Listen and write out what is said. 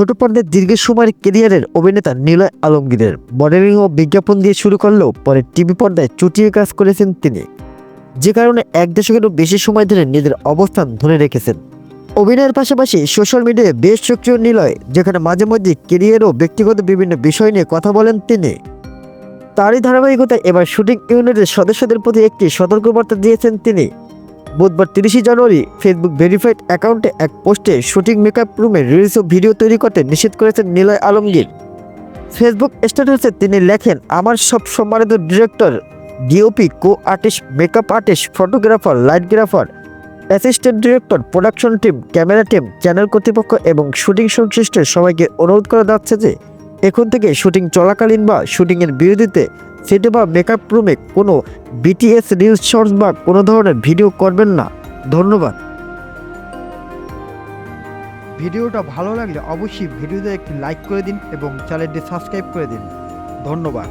ছোট পর্দার দীর্ঘ সময়ের কেরিয়ারের অভিনেতা নীলয় আলমগীরের মডেলিং ও বিজ্ঞাপন দিয়ে শুরু করলেও পরে টিভি পর্দায় চুটিয়ে কাজ করেছেন তিনি। যে কারণে এক দশকেরও বেশি সময় ধরে নিজের অবস্থান ধরে রেখেছেন। অভিনয়ের পাশাপাশি সোশ্যাল মিডিয়ায় বেশ সক্রিয় নিলয়, যেখানে মাঝে মধ্যে কেরিয়ার ও ব্যক্তিগত বিভিন্ন বিষয় নিয়ে কথা বলেন তিনি। তারই ধারাবাহিকতায় এবার শুটিং ইউনিটের সদস্যদের প্রতি একটি সতর্কবার্তা দিয়েছেন তিনি। বুধবার তিরিশে জানুয়ারি ফেসবুক ভেরিফাইড অ্যাকাউন্টে এক পোস্টে শুটিং মেকআপ রুমে রিলস ও ভিডিও তৈরি করতে নিষেধ করেছেন নিলয় আলমগীর। ফেসবুক স্ট্যাটাসে তিনি লেখেন, আমার সব সম্মানিত director DOP co artist makeup artist photographer lightgrapher assistant director production team camera team channel কর্তৃপক্ষ এবং শুটিং সংশ্লিষ্ট সবাইকে অনুরোধ করা যাচ্ছে যে, এখন থেকে শুটিং চলাকালীন বা শুটিংয়ের বিরতিতে বা মেকআপ রুমে কোনো বিটিএস রিলস শর্টস বা কোনো ধরনের ভিডিও করবেন না। ধন্যবাদ। ভিডিওটা ভালো লাগলে অবশ্যই ভিডিওতে একটি লাইক করে দিন এবং চ্যানেলটি সাবস্ক্রাইব করে দিন। ধন্যবাদ।